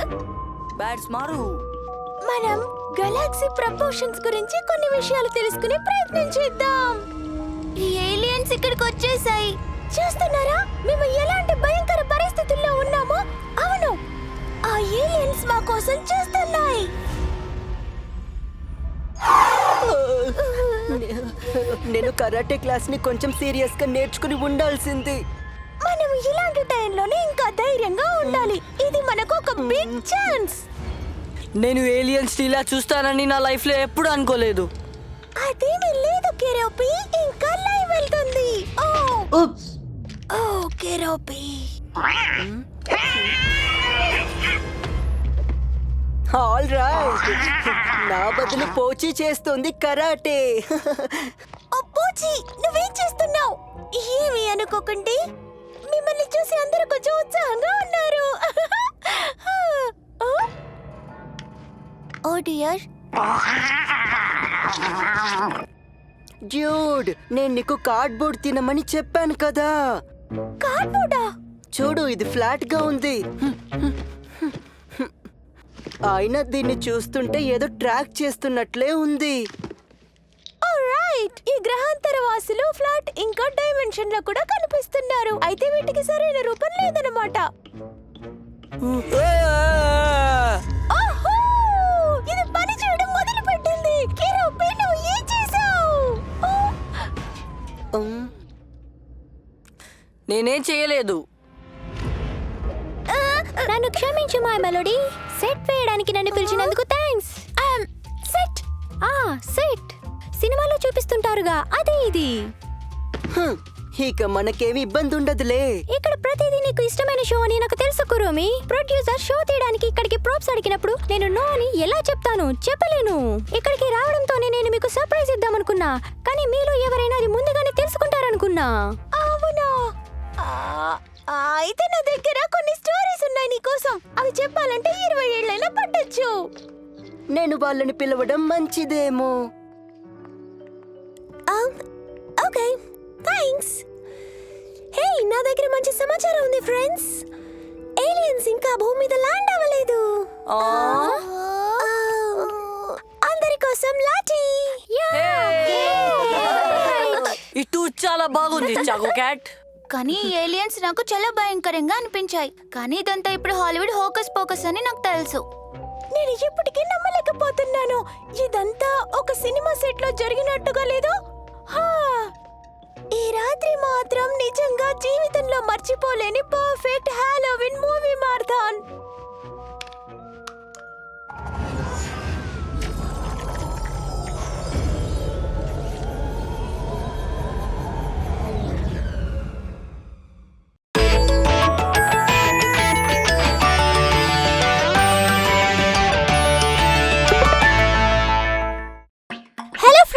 Aliens మారు మనం Galaxy proportions గురించి కొన్ని విషయాలు తెలుసుకునే ప్రయత్నం చేద్దాం. ఈ ఏలియన్స్ ఇక్కడికి వచ్చేసాయి. చూస్తున్నారా? మేము ఎలాంటి భయంకర పరిస్థితుల్లో ఉన్నామో అవును. ఆ ఏలియన్స్ మా కోసం చూస్తున్నాయి. నేను కరాటే క్లాస్ని కొంచెం సీరియస్గా నేర్చుకుని ఉండాల్సింది. మనం ఇలాంటి టైంలోనే ఇంకా ధైర్యంగా ఉండాలి. బిగ్ ఛాన్స్ నేను ఏలియన్స్ ఇలా చూస్తానని నా లైఫ్లో ఎప్పుడు అనుకోలేదు. అదేమీ లేదు కెరోపి. ఇంకా లైవ్ వెళ్తుంది. ఓ. ఓ కెరోపి. ఆల్ రైట్ నా బదులు పోచి చేస్తుంది కరాటే. ఓ పూచి నువ్వేం చేస్తున్నావు? ఏమి అనుకోకండి. మిమ్మల్ని చూసి అందరూ కొంచెం ఉత్సాహంగా ఉన్నారు. డియర్ డ్యూడ్ నేను నీకు కార్డ్బోర్డ్ తినమని చెప్పాను కదా. కార్డ్బోర్డా చూడు ఇది ఫ్లాట్గా ఉంది. అయినా దీన్ని చూస్తుంటే ఏదో ట్రాక్ చేస్తున్నట్లే ఉంది. రైట్ ఈ గ్రహాంతర వాసులు ఫ్లాట్ ఇంకా డైమెన్షన్లో కూడా కనిపిస్తున్నారు. అయితే వీటికి సరైన రూపం లేదన్నమాట. నేనేం చేయలేదు. నన్ను క్షమించు మా మెలోడీ సెట్ వేయడానికి నన్ను పిలిచినందుకు థ్యాంక్స్ సెట్ ఆ సెట్ సినిమాలో చూపిస్తుంటారుగా అదే ఇది. ఇక మనకేమి ఇబ్బంది ఉండదులే ఇక్కడ ప్రతిదీ నీకు ఇష్టమైన షో అని నాకు తెలుసు కురోమి. ప్రొడ్యూసర్ షో తీయడానికి ఇక్కడికి ప్రోప్స్ అడిగినప్పుడు నేను నో అని ఎలా చెప్తాను చెప్పలేను. ఇక్కడికి రావడంతోనే నేను మీకు సర్ప్రైజ్ ఇద్దామనుకున్నా. కానీ మీలో ఎవరైనా అది ముందుగానే తెలుసుకుంటారనుకున్నా. అయితే నా దగ్గర కొన్ని స్టోరీస్ ఉన్నాయి నీకోసం. అవి చెప్పాలంటే ఇరవై ఏళ్ళైనా పట్టొచ్చు. నేను వాళ్ళని పిలవడం మంచిదేమో. ఓకే థ్యాంక్స్ హే నా దగ్గర మంచి సమాచారం ఉంది ఫ్రెండ్స్ ఏలియన్స్ ఇంకా భూమి మీద ల్యాండ్ అవ్వలేదు. ఆ? అందరి కోసం లాఠీ ఈ టూర్ చాలా బాగుంది చాకో క్యాట్ కానీ ఏలియన్స్ నాకు చాలా భయంకరంగా అనిపించాయి. కానీ ఇదంతా ఇప్పుడు హాలీవుడ్ హోకస్ పోకస్ అని నాకు తెలుసు. నేను ఇప్పటికీ నమ్మలేకపోతున్నాను. ఇదంతా ఒక సినిమా సెట్లో జరిగినట్టుగా లేదు? హా! ఈ రాత్రి మాత్రం నిజంగా జీవితంలో మర్చిపోలేని perfect Halloween movie marathon